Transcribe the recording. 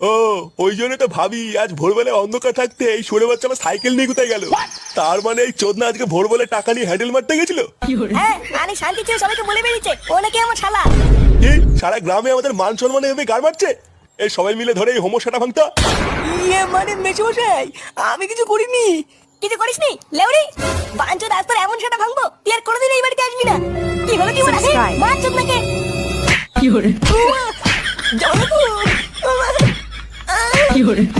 ও ওই জন্য তো ভাবি আজ ভোরবেলায় অন্ধকার থাকতে এই সরে বাচ্চা আমার সাইকেল নিয়ে কোথায় গেল? তার মানে এই চোদনা আজকে ভোরবেলায় টাকা নিয়ে হ্যান্ডেল মারতে গেছিল? হ্যাঁ শান্তি ছিল সবাইকে বলে বেরিয়েছে ও নাকি আমার শালা। কি? সারা গ্রামে আমাদের মান সম্মান এভাবে গার মারছে? এই সবাই মিলে ধরে এই হোমোসাটা ভাঙতা? ইয়ে মানে মেশমশাই আমি কিছু করিনি। কিছু করিসনি? লেউরি বাঞ্চ রাস্তার এমন সেটা ভাঙবো তুই আর কোনোদিন এই বাড়িতে আসবি না। কি হলো কি বলে মার চোখ নাকে জামাইবাবু, আমার-